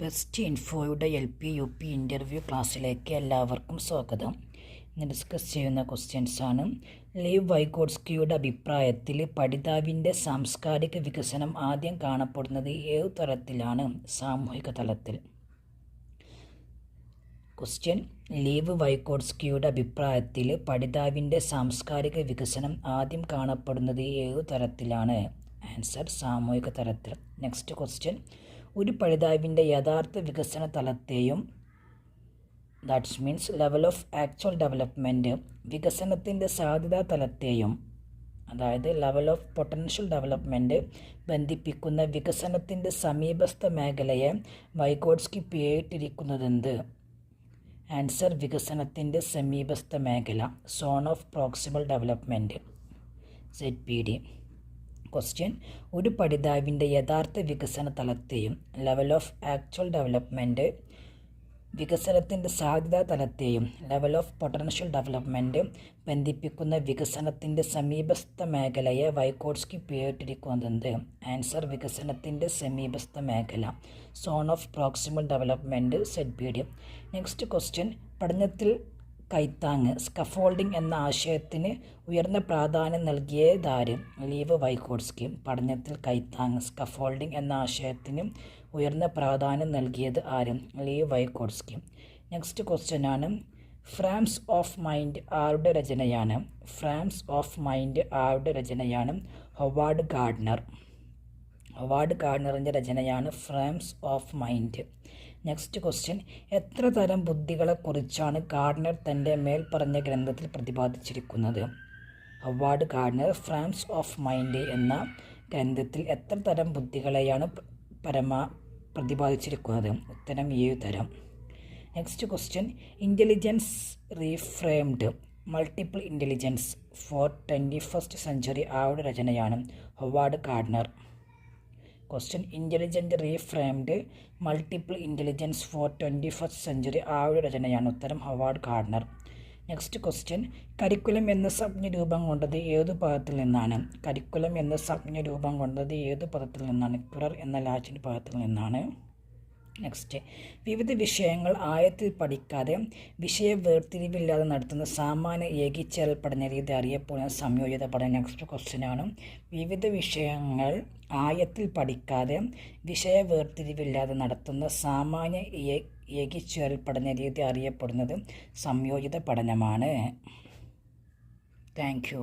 Best ഇൻഫോയുടെ L P U P interview ക്ലാസ്സിലേക്ക് എല്ലാവർക്കും സ്വാഗതം. ഇന്ന് ഡിസ്കസ് ചെയ്യുന്ന ക്വസ്റ്റ്യൻസാണ് ലീവ് വൈഗോട്സ്കിയുടെ അഭിപ്രായത്തിൽ പഠിതാവിന്റെ സാംസ്കാരിക വികസനം ആദ്യം കാണപ്പെടുന്നത് ഏതു തലത്തിലാണ് സാമൂഹിക തലത്തിൽ. ക്വസ്റ്റ്യൻ ലീവ് വൈക്കോട്സ്കിയുടെ അഭിപ്രായത്തിൽ പഠിതാവിന്റെ സാംസ്കാരിക വികസനം ആദ്യം കാണപ്പെടുന്നത് ഏതു തരത്തിലാണ്? ആൻസർ സാമൂഹിക തലത്തിൽ. നെക്സ്റ്റ് ക്വസ്റ്റ്യൻ ഒരു പഠിതാവിന്റെ യഥാർത്ഥ വികസന തലത്തെയും that's means level of actual development വികസനത്തിന്റെ സാധ്യതാ തലത്തെയും അതായത് ലെവൽ ഓഫ് പൊട്ടൻഷ്യൽ ഡെവലപ്മെന്റ് ബന്ധിപ്പിക്കുന്ന വികസനത്തിന്റെ സമീപസ്ഥ മേഖലയെ വൈഗോഡ്സ്കി പേരിട്ടിരിക്കുന്നതെന്ത്? ആൻസർ വികസനത്തിന്റെ സമീപസ്ഥ മേഖല zone of proximal development Z P D question ഒരു പഠിതാവിന്റെ യഥാർത്ഥ വികസന തലത്തെയും ലെവൽ ഓഫ് ആക്ച്വൽ ഡെവലപ്മെന്റ് വികസനത്തിന്റെ സാധ്യതാ തലത്തെയും ലെവൽ ഓഫ് പൊട്ടൻഷ്യൽ ഡെവലപ്മെന്റ് ബന്ധിപ്പിക്കുന്ന വികസനത്തിന്റെ സമീപസ്ഥ മേഖലയെ വൈക്കോട്സ്കി പേരിട്ടിരിക്കുന്നത്. ആൻസർ വികസനത്തിന്റെ സമീപസ്ഥ മേഖല. Zone of proximal development Z P D next question പഠനത്തിൽ കൈത്താങ് സ്കഫോൾഡിംഗ് എന്ന ആശയത്തിന് ഉയർന്ന പ്രാധാന്യം നൽകിയതാര് ലീവ് വൈക്കോട്സ്കി. പഠനത്തിൽ കൈത്താങ് സ്കഫോൾഡിംഗ് എന്ന ആശയത്തിന് ഉയർന്ന പ്രാധാന്യം നൽകിയത് ആരും? ലീവ് വൈക്കോട്സ്കി. നെക്സ്റ്റ് ക്വസ്റ്റ്യൻ ആണ്. ഫ്രാംസ് ഓഫ് മൈൻഡ് ആരുടെ രചനയാണ്? ഫ്രാംസ് ഓഫ് മൈൻഡ് ആരുടെ രചനയാണ്? Howard Gardner. ഹൊവാർഡ് നിറഞ്ഞ രചനയാണ് frames of mind next question എത്ര തരം ബുദ്ധികളെക്കുറിച്ചാണ് ഗാർഡനർ തന്റെ മേൽപ്പറഞ്ഞ ഗ്രന്ഥത്തിൽ പ്രതിപാദിച്ചിരിക്കുന്നത്? Howard Gardner frames of mind എന്ന ഗ്രന്ഥത്തിൽ എത്ര തരം ബുദ്ധികളെയാണ് പരമ പ്രതിപാദിച്ചിരിക്കുന്നത്? ഉത്തരം ഏഴ് തരം. Next question intelligence reframed multiple intelligence for twenty first century ആരുടെ രചനയാണ് Howard Gardner question intelligent reframed multiple intelligence for twenty first century ആ ഒരു രചനയാണ് ഉത്തരം Howard Gardner next question curriculum എന്ന സംജ്ഞ രൂപം കൊണ്ടത് ഏത് പദത്തിൽ നിന്നാണ്? കരിക്കുലം എന്ന സംജ്ഞ രൂപം കൊണ്ടത് ഏത് പദത്തിൽ നിന്നാണ്? ക്വിറർ എന്ന ലാറ്റിൻ പദത്തിൽ നിന്നാണ്. നെക്സ്റ്റ് വിവിധ വിഷയങ്ങൾ ആയത്തിൽ പഠിക്കാതെ വിഷയ വേർതിരിവില്ലാതെ നടത്തുന്ന സാമാന്യ ഏകീച്ചേരൽ പഠന രീതി അറിയപ്പെടുന്ന സംയോജിത പഠനം. നെക്സ്റ്റ് ക്വസ്റ്റ്യനാണ് വിവിധ വിഷയങ്ങൾ ആയത്തിൽ പഠിക്കാതെ വിഷയ വേർതിരിവില്ലാതെ നടത്തുന്ന സാമാന്യ ഏകീച്ചേരൽ പഠന രീതി അറിയപ്പെടുന്നത് സംയോജിത പഠനമാണ്. താങ്ക്